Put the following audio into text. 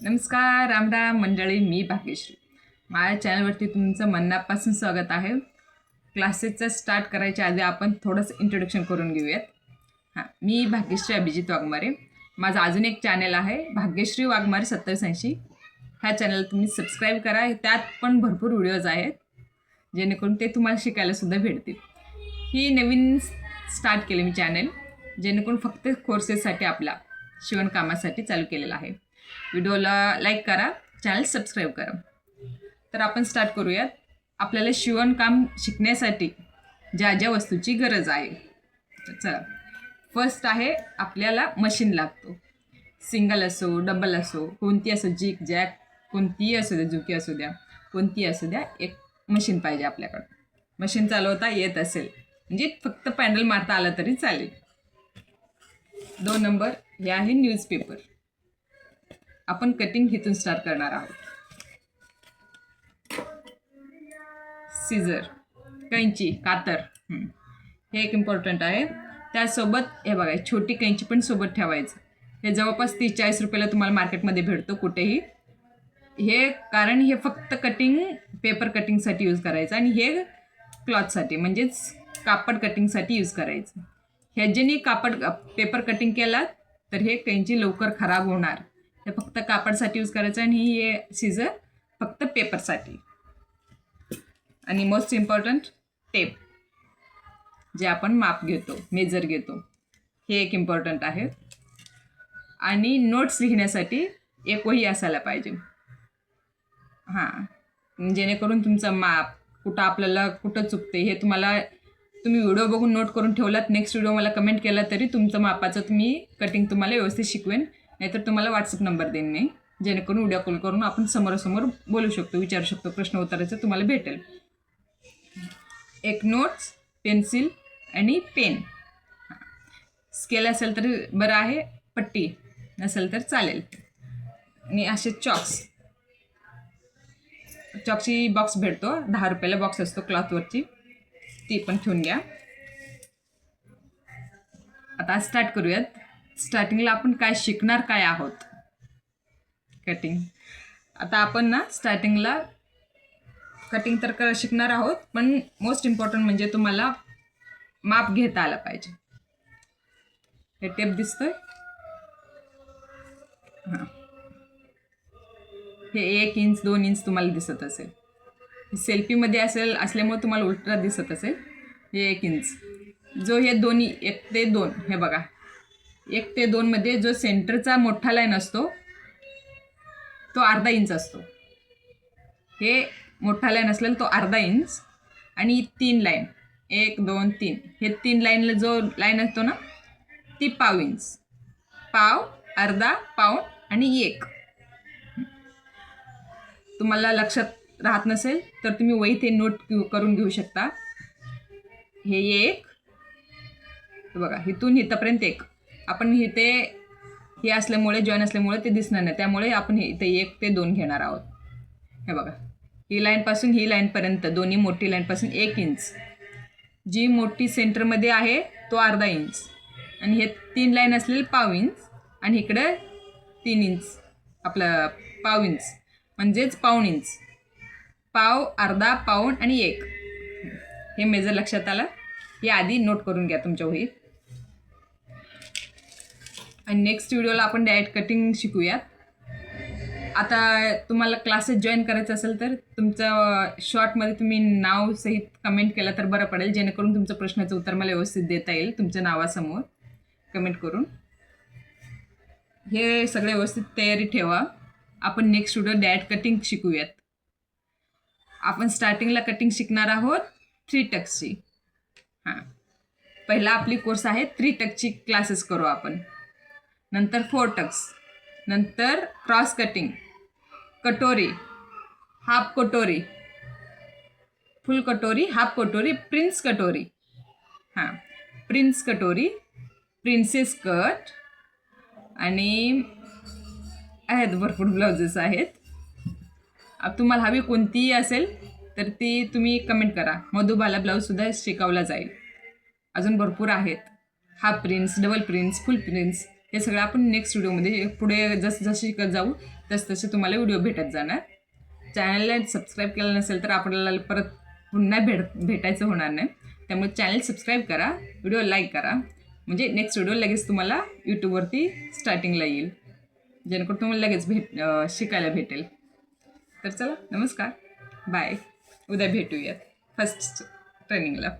नमस्कार रामराम मंडळी मी भाग्यश्री. माझ्या चॅनलवरती तुमचं मनापासून स्वागत आहे. क्लासेसचं स्टार्ट करायच्या आधी आपण थोडंसं इंट्रोडक्शन करून घेऊयात. हां मी भाग्यश्री अभिजित वाघमारे. माझं अजून एक चॅनल आहे भाग्यश्री वाघमारे सत्तावीस ह्या चॅनल तुम्ही सबस्क्राईब करा. त्यात पण भरपूर व्हिडिओज आहेत जेणेकरून ते तुम्हाला शिकायलासुद्धा भेटतील. ही नवीन स्टार्ट केली मी चॅनल जेणेकरून फक्त कोर्सेससाठी आपला शिवणकामासाठी चालू केलेला आहे. व्हिडिओला लाईक करा चॅनल सबस्क्राईब करा. तर आपण स्टार्ट करूयात. आपल्याला शिवणकाम शिकण्यासाठी ज्या ज्या वस्तूची गरज आहे. चला. फर्स्ट आहे आपल्याला मशीन लागतो. सिंगल असो डबल असो कोणती असो जिक जॅक कोणतीही असू द्या जुकी असू द्या कोणतीही असू द्या एक मशीन पाहिजे आपल्याकडं. मशीन चालवता येत असेल. म्हणजे फक्त पॅन्डल मारता आलं तरी चालेल. दोन नंबर हे आहे न्यूजपेपर आपण कटिंग इथून स्टार्ट करणार आहोत. सीझर कैंची कातर. हे एक इम्पॉर्टंट आहे. त्यासोबत हे बघा छोटी कैंची पण सोबत ठेवायचं. हे जवळपास तीस चाळीस रुपयाला तुम्हाला मार्केटमध्ये भेटतो कुठेही. हे कारण हे फक्त कटिंग पेपर कटिंगसाठी यूज करायचं आणि हे क्लॉथसाठी म्हणजेच कापड कटिंगसाठी यूज करायचं. ह्याच्यानी कापड पेपर कटिंग केला तर हे कैंची लवकर खराब होणार. हे फक्त कापडसाठी यूज करायचं आणि हे सीझर फक्त पेपरसाठी आणि मोस्ट इम्पॉर्टंट टेप जे आपण माप घेतो मेजर घेतो. हे एक इम्पॉर्टंट आहे. आणि नोट्स लिहिण्यासाठी एक वही असायला पाहिजे. हां. जेणेकरून तुमचं माप कुठं आपल्याला कुठं चुकते हे तुम्हाला तुम्ही व्हिडिओ बघून नोट करून ठेवलात नेक्स्ट व्हिडिओ मला कमेंट केला तरी तुमचं मापाचं तुम्ही कटिंग तुम्हाला व्यवस्थित शिकवेन. नाहीतर तुम्हाला व्हॉट्सअप नंबर देईन मी. जेणेकरून उद्या कॉल करून आपण समोरासमोर बोलू शकतो विचारू शकतो प्रश्न उत्तराचं तुम्हाला भेटेल. एक नोट्स पेन्सिल आणि पेन स्केल असेल तर बरं आहे पट्टी नसेल तर चालेल. आणि असे चॉक्स चॉकची बॉक्स भेटतो दहा रुपयाला बॉक्स असतो क्लॉथवरची ती पण ठेवून घ्या. आता स्टार्ट करूयात. स्टार्टिंगला आपण काय शिकणार काय आहोत? कटिंग आता आपण ना स्टार्टिंगला कटिंग तर कर शिकणार आहोत पण मोस्ट इम्पॉर्टंट म्हणजे तुम्हाला माप घेता आलं पाहिजे. हे टेप दिसतोय? हां. हे एक इंच दोन इंच तुम्हाला दिसत असेल. सेल्फीमध्ये असेल असल्यामुळे तुम्हाला उलटा दिसत असेल. हे एक इंच जो हे दोन्ही एक ते दोन हे बघा. एक ते दोनमध्ये जो सेंटरचा मोठा लाईन असतो तो अर्धा इंच असतो. हे मोठा लाईन असलेला तो अर्धा इंच आणि तीन लाईन. एक दोन तीन. हे तीन लाईनला जो लाईन असतो ना ती पाव इंच. पाव अर्धा पाऊण आणि एक. तुम्हाला लक्षात राहत नसेल तर तुम्ही वही ते नोट करून घेऊ शकता. हे एक. बघा इथून इथंपर्यंत एक. आपण इथे हे असल्यामुळे जॉईन असल्यामुळे ते दिसणार नाही. त्यामुळे आपण हे इथे एक ते दोन घेणार आहोत. हे बघा. ही लाईनपासून ही लाईनपर्यंत दोन्ही मोठी लाईनपासून एक इंच जी मोठी सेंटरमध्ये आहे तो अर्धा इंच आणि हे तीन लाईन असलेले पाव इंच आणि इकडं तीन इंच आपलं पाव इंच म्हणजेच पाऊण इंच पाव अर्धा पाऊण आणि एक. हे मेजर लक्षात आलं? हे आधी नोट करून घ्या तुमच्या होईल आणि नेक्स्ट व्हिडिओला आपण डायट कटिंग शिकूयात. आता तुम्हाला क्लासेस जॉईन करायचं असेल तर तुमचं शॉर्टमध्ये तुम्ही नाव सहित कमेंट केलं तर बरं पडेल. जेणेकरून तुमचं प्रश्नाचं उत्तर मला व्यवस्थित देता येईल तुमच्या नावासमोर. कमेंट करून. हे सगळे व्यवस्थित तयारी ठेवा. आपण नेक्स्ट व्हिडिओ डॅट कटिंग शिकूयात. आपण स्टार्टिंगला कटिंग शिकणार आहोत थ्री टक्सची हां. पहिला आपली कोर्स आहे थ्री टक्सची क्लासेस करू आपण. नंतर फोर टक्स नंतर क्रॉस कटिंग कटोरी हाफ कटोरी फुल कटोरी हाफ कटोरी प्रिन्स कटोरी. हां प्रिन्स कटोरी प्रिन्सेस कट आणि आहेत भरपूर ब्लाउजेस आहेत. तुम्हाला हवी कोणतीही असेल तर ती तुम्ही कमेंट करा. मधुबाला ब्लाऊजसुद्धा शिकवला जाईल. अजून भरपूर आहेत. Half prince double prince full prince हे सगळं आपण नेक्स्ट व्हिडिओमध्ये पुढे जसं जसं शिकत जाऊ तस तसे तुम्हाला व्हिडिओ भेटत जाणार. चॅनलला सबस्क्राईब केलं नसेल तर आपल्याला परत पुन्हा भेट भेटायचं होणार नाही. त्यामुळे चॅनल सबस्क्राईब करा व्हिडिओ लाईक करा. म्हणजे नेक्स्ट व्हिडिओ लगेच तुम्हाला यूट्यूबवरती स्टार्टिंगला येईल. जेणेकरून तुम्हाला लगेच भेट शिकायला भेटेल. तर चला नमस्कार. बाय उद्या भेटूयात. फर्स्ट ट्रेनिंगला